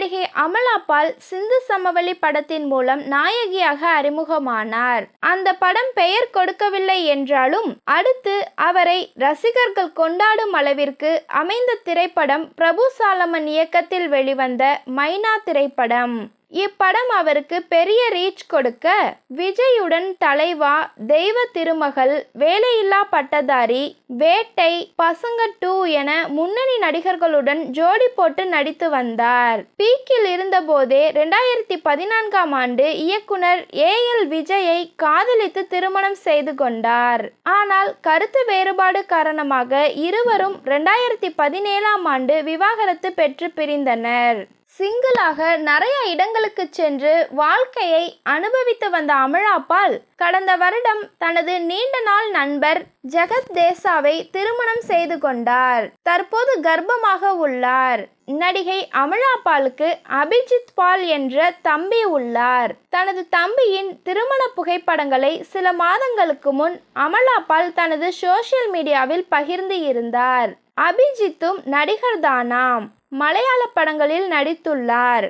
நடிகை அமலா பால் சிந்து சமவெளி படத்தின் மூலம் நாயகியாக அறிமுகமானார். அந்த படம் பெயர் கொடுக்கவில்லை என்றாலும் அடுத்து அவரை ரசிகர்கள் கொண்டாடும் அளவிற்கு அமைந்த திரைப்படம் பிரபு சாலமன் இயக்கத்தில் வெளிவந்த மைனா திரைப்படம். இப்படம் அவருக்கு பெரிய ரீச் கொடுக்க விஜயுடன் தலைவா தெய்வ திருமகள் வேலையில்லா பட்டதாரி வேட்டை பசங்க டூ என முன்னணி நடிகர்களுடன் ஜோடி போட்டு நடித்து வந்தார். பீக்கில் இருந்தபோதே ரெண்டாயிரத்தி பதினான்காம் ஆண்டு இயக்குனர் ஏ எல் விஜயை காதலித்து திருமணம் செய்து கொண்டார். ஆனால் கருத்து வேறுபாடு காரணமாக இருவரும் ரெண்டாயிரத்தி பதினேழாம் ஆண்டு விவாகரத்து பெற்று பிரிந்தனர். சிங்கிளாக நிறைய இடங்களுக்கு சென்று வாழ்க்கையை அனுபவித்து வந்த அமலாபால் கடந்த வருடம் தனது நீண்ட நாள் நண்பர் ஜெகத் தேசாவை திருமணம் செய்து கொண்டார். தற்போது கர்ப்பமாக உள்ளார். நடிகை அமலாபாலுக்கு அபிஜித் பால் என்ற தம்பி உள்ளார். தனது தம்பியின் திருமண புகைப்படங்களை சில மாதங்களுக்கு முன் அமலாபால் தனது சோஷியல் மீடியாவில் பகிர்ந்து இருந்தார். அபிஜித்தும் நடிகர் தானாம் மலையாள படங்களில் நடித்துள்ளார்.